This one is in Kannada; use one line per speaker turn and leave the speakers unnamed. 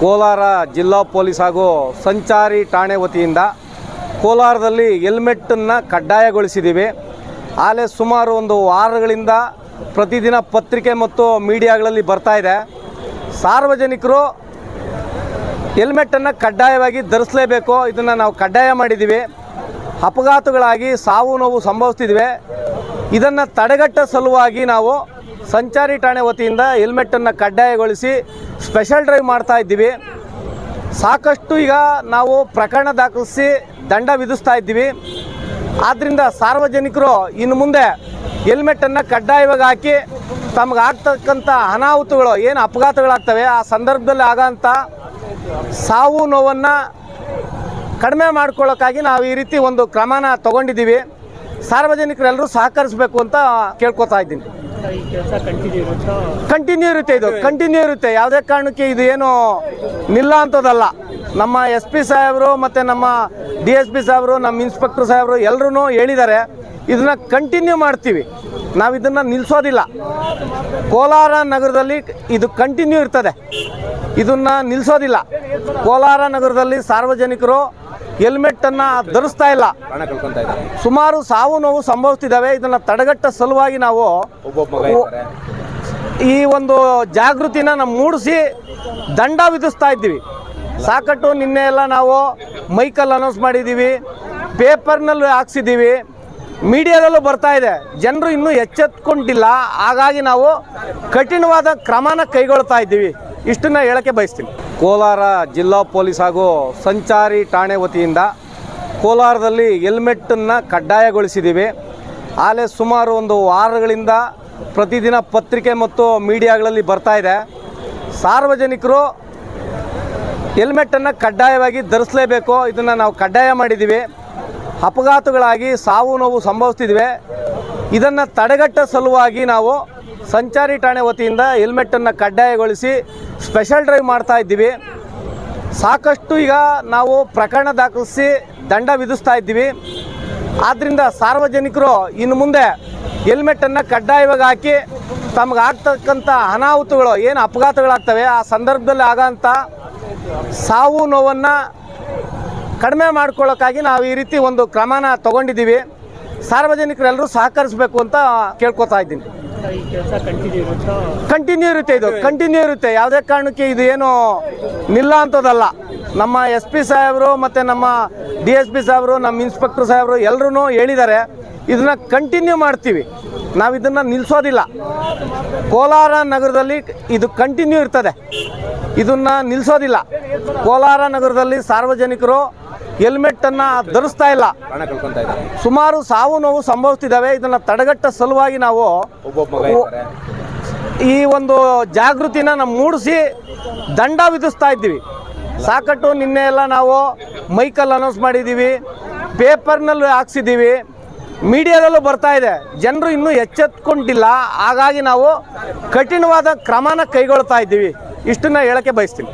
ಕೋಲಾರ ಜಿಲ್ಲಾ ಪೊಲೀಸ್ ಹಾಗೂ ಸಂಚಾರಿ ಠಾಣೆ ವತಿಯಿಂದ ಕೋಲಾರದಲ್ಲಿ ಹೆಲ್ಮೆಟ್ಟನ್ನು ಕಡ್ಡಾಯಗೊಳಿಸಿದ್ದೀವಿ. ಆಲೆ ಸುಮಾರು ಒಂದು ವಾರಗಳಿಂದ ಪ್ರತಿದಿನ ಪತ್ರಿಕೆ ಮತ್ತು ಮೀಡಿಯಾಗಳಲ್ಲಿ ಬರ್ತಾ ಇದೆ. ಸಾರ್ವಜನಿಕರು ಹೆಲ್ಮೆಟ್ಟನ್ನು ಕಡ್ಡಾಯವಾಗಿ ಧರಿಸಲೇಬೇಕು. ಇದನ್ನು ನಾವು ಕಡ್ಡಾಯ ಮಾಡಿದ್ದೀವಿ. ಅಪಘಾತಗಳಾಗಿ ಸಾವು ನೋವು ಸಂಭವಿಸ್ತಿದ್ವಿ ಇದನ್ನು ತಡೆಗಟ್ಟ ಸಲುವಾಗಿ ನಾವು ಸಂಚಾರಿ ಠಾಣೆ ವತಿಯಿಂದ ಹೆಲ್ಮೆಟನ್ನು ಕಡ್ಡಾಯಗೊಳಿಸಿ ಸ್ಪೆಷಲ್ ಡ್ರೈವ್ ಮಾಡ್ತಾ ಇದ್ದೀವಿ. ಸಾಕಷ್ಟು ಈಗ ನಾವು ಪ್ರಕರಣ ದಾಖಲಿಸಿ ದಂಡ ವಿಧಿಸ್ತಾ ಇದ್ದೀವಿ. ಆದ್ದರಿಂದ ಸಾರ್ವಜನಿಕರು ಇನ್ನು ಮುಂದೆ ಹೆಲ್ಮೆಟನ್ನು ಕಡ್ಡಾಯವಾಗಿ ಹಾಕಿ ತಮ್ಗೆ ಆಗ್ತಕ್ಕಂಥ ಅನಾಹುತಗಳು ಏನು ಅಪಘಾತಗಳಾಗ್ತವೆ, ಆ ಸಂದರ್ಭದಲ್ಲಿ ಆಗೋಂಥ ಸಾವು ನೋವನ್ನು ಕಡಿಮೆ ಮಾಡ್ಕೊಳ್ಳೋಕ್ಕಾಗಿ ನಾವು ಈ ರೀತಿ ಒಂದು ಕ್ರಮನ ತಗೊಂಡಿದ್ದೀವಿ. ಸಾರ್ವಜನಿಕರೆಲ್ಲರೂ ಸಹಕರಿಸಬೇಕು ಅಂತ ಕೇಳ್ಕೊತಾ ಇದ್ದೀನಿ.
ಕಂಟಿನ್ಯೂ ಇರುತ್ತೆ?
ಇದು ಕಂಟಿನ್ಯೂ ಇರುತ್ತೆ. ಯಾವುದೇ ಕಾರಣಕ್ಕೆ ಇದು ಏನು ನಿಲ್ಲ ಅಂತದಲ್ಲ. ನಮ್ಮ ಎಸ್ ಪಿ ಸಾಹೇಬರು ಮತ್ತು ನಮ್ಮ ಡಿ ಎಸ್ ಪಿ ಸಾಹೇಬರು ನಮ್ಮ ಇನ್ಸ್ಪೆಕ್ಟರ್ ಸಾಹೇಬರು ಎಲ್ಲರೂ ಹೇಳಿದ್ದಾರೆ ಇದನ್ನ ಕಂಟಿನ್ಯೂ ಮಾಡ್ತೀವಿ. ನಾವು ಇದನ್ನು ನಿಲ್ಲಿಸೋದಿಲ್ಲ ಕೋಲಾರ ನಗರದಲ್ಲಿ ಇದು ಕಂಟಿನ್ಯೂ ಇರ್ತದೆ. ಇದನ್ನು ನಿಲ್ಲಿಸೋದಿಲ್ಲ ಕೋಲಾರ ನಗರದಲ್ಲಿ ಸಾರ್ವಜನಿಕರು ಹೆಲ್ಮೆಟ್ಟನ್ನು ಧರಿಸ್ತಾ ಇಲ್ಲ. ಸುಮಾರು ಸಾವು ನೋವು ಸಂಭವಿಸ್ತಿದ್ದಾವೆ. ಇದನ್ನು ತಡೆಗಟ್ಟ ಸಲುವಾಗಿ ನಾವು ಈ ಒಂದು ಜಾಗೃತಿನ ನಾವು ಮೂಡಿಸಿ ದಂಡ ವಿಧಿಸ್ತಾ ಇದ್ದೀವಿ. ಸಾಕಟ್ಟು ನಿನ್ನೆ ಎಲ್ಲ ನಾವು ಮೈಕಲ್ಲಿ ಅನೌನ್ಸ್ ಮಾಡಿದ್ದೀವಿ. ಪೇಪರ್ನಲ್ಲೂ ಹಾಕ್ಸಿದ್ದೀವಿ. ಮೀಡಿಯಾದಲ್ಲೂ ಬರ್ತಾ ಇದೆ. ಜನರು ಇನ್ನೂ ಎಚ್ಚೆತ್ಕೊಂಡಿಲ್ಲ. ಹಾಗಾಗಿ ನಾವು ಕಠಿಣವಾದ ಕ್ರಮನ ಕೈಗೊಳ್ತಾ ಇದ್ದೀವಿ. ಇಷ್ಟನ್ನ ಹೇಳಕ್ಕೆ ಬಯಸ್ತೀನಿ. ಕೋಲಾರ ಜಿಲ್ಲಾ ಪೊಲೀಸ್ ಹಾಗೂ ಸಂಚಾರಿ ಠಾಣೆ ವತಿಯಿಂದ ಕೋಲಾರದಲ್ಲಿ ಹೆಲ್ಮೆಟ್ಟನ್ನು ಕಡ್ಡಾಯಗೊಳಿಸಿದ್ದೀವಿ. ಆಲೆ ಸುಮಾರು ಒಂದು ವಾರಗಳಿಂದ ಪ್ರತಿದಿನ ಪತ್ರಿಕೆ ಮತ್ತು ಮೀಡಿಯಾಗಳಲ್ಲಿ ಬರ್ತಾ ಇದೆ. ಸಾರ್ವಜನಿಕರು ಹೆಲ್ಮೆಟ್ಟನ್ನು ಕಡ್ಡಾಯವಾಗಿ ಧರಿಸಲೇಬೇಕು. ಇದನ್ನು ನಾವು ಕಡ್ಡಾಯ ಮಾಡಿದ್ದೀವಿ. ಅಪಘಾತಗಳಾಗಿ ಸಾವು ನೋವು ಸಂಭವಿಸ್ತಿದ್ವಿ ಇದನ್ನು ತಡೆಗಟ್ಟ ಸಲುವಾಗಿ ನಾವು ಸಂಚಾರಿ ಠಾಣೆ ವತಿಯಿಂದ ಹೆಲ್ಮೆಟನ್ನು ಕಡ್ಡಾಯಗೊಳಿಸಿ ಸ್ಪೆಷಲ್ ಡ್ರೈವ್ ಮಾಡ್ತಾ ಇದ್ದೀವಿ. ಸಾಕಷ್ಟು ಈಗ ನಾವು ಪ್ರಕರಣ ದಾಖಲಿಸಿ ದಂಡ ವಿಧಿಸ್ತಾ ಇದ್ದೀವಿ. ಆದ್ದರಿಂದ ಸಾರ್ವಜನಿಕರು ಇನ್ನು ಮುಂದೆ ಹೆಲ್ಮೆಟನ್ನು ಕಡ್ಡಾಯವಾಗಿ ಹಾಕಿ ತಮ್ಗೆ ಆಗ್ತಕ್ಕಂಥ ಅನಾಹುತಗಳು ಏನು ಅಪಘಾತಗಳಾಗ್ತವೆ, ಆ ಸಂದರ್ಭದಲ್ಲಿ ಆಗೋಂಥ ಸಾವು ನೋವನ್ನು ಕಡಿಮೆ ಮಾಡ್ಕೊಳ್ಳೋಕ್ಕಾಗಿ ನಾವು ಈ ರೀತಿ ಒಂದು ಕ್ರಮನ ತಗೊಂಡಿದ್ದೀವಿ. ಸಾರ್ವಜನಿಕರೆಲ್ಲರೂ ಸಹಕರಿಸಬೇಕು ಅಂತ ಕೇಳ್ಕೊತಾ ಇದ್ದೀನಿ.
ಕಂಟಿನ್ಯೂ ಇರುತ್ತೆ
ಇದು ಕಂಟಿನ್ಯೂ ಇರುತ್ತೆ. ಯಾವುದೇ ಕಾರಣಕ್ಕೆ ಇದು ಏನು ನಿಲ್ಲ ಅಂತದಲ್ಲ. ನಮ್ಮ ಎಸ್ ಪಿ ಸಾಹೇಬರು ಮತ್ತು ನಮ್ಮ ಡಿ ಎಸ್ ಪಿ ಸಾಹೇಬರು, ನಮ್ಮ ಇನ್ಸ್ಪೆಕ್ಟರ್ ಸಾಹೇಬರು ಎಲ್ಲರೂ ಹೇಳಿದ್ದಾರೆ, ಇದನ್ನ ಕಂಟಿನ್ಯೂ ಮಾಡ್ತೀವಿ. ನಾವು ಇದನ್ನು ನಿಲ್ಲಿಸೋದಿಲ್ಲ ಕೋಲಾರ ನಗರದಲ್ಲಿ ಇದು ಕಂಟಿನ್ಯೂ ಇರ್ತದೆ. ಇದನ್ನು ನಿಲ್ಲಿಸೋದಿಲ್ಲ ಕೋಲಾರ ನಗರದಲ್ಲಿ ಸಾರ್ವಜನಿಕರು ಹೆಲ್ಮೆಟ್ಟನ್ನು ಧರಿಸ್ತಾ ಇಲ್ಲ. ಸುಮಾರು ಸಾವು ನೋವು ಸಂಭವಿಸ್ತಿದ್ದಾವೆ. ಇದನ್ನು ತಡೆಗಟ್ಟ ಸಲುವಾಗಿ ನಾವು ಈ ಒಂದು ಜಾಗೃತಿನ ನಾವು ಮೂಡಿಸಿ ದಂಡ ವಿಧಿಸ್ತಾ ಇದ್ದೀವಿ. ಸಾಕಟ್ಟು ನಿನ್ನೆ ಎಲ್ಲ ನಾವು ಮೈಕಲ್ಲಿ ಅನೌನ್ಸ್ ಮಾಡಿದ್ದೀವಿ. ಪೇಪರ್ನಲ್ಲೂ ಹಾಕ್ಸಿದ್ದೀವಿ. ಮೀಡಿಯಾದಲ್ಲೂ ಬರ್ತಾ ಇದೆ. ಜನರು ಇನ್ನೂ ಎಚ್ಚೆತ್ಕೊಂಡಿಲ್ಲ. ಹಾಗಾಗಿ ನಾವು ಕಠಿಣವಾದ ಕ್ರಮನ ಕೈಗೊಳ್ತಾ ಇದ್ದೀವಿ. ಇಷ್ಟನ್ನ ಹೇಳಕ್ಕೆ ಬಯಸ್ತೀನಿ.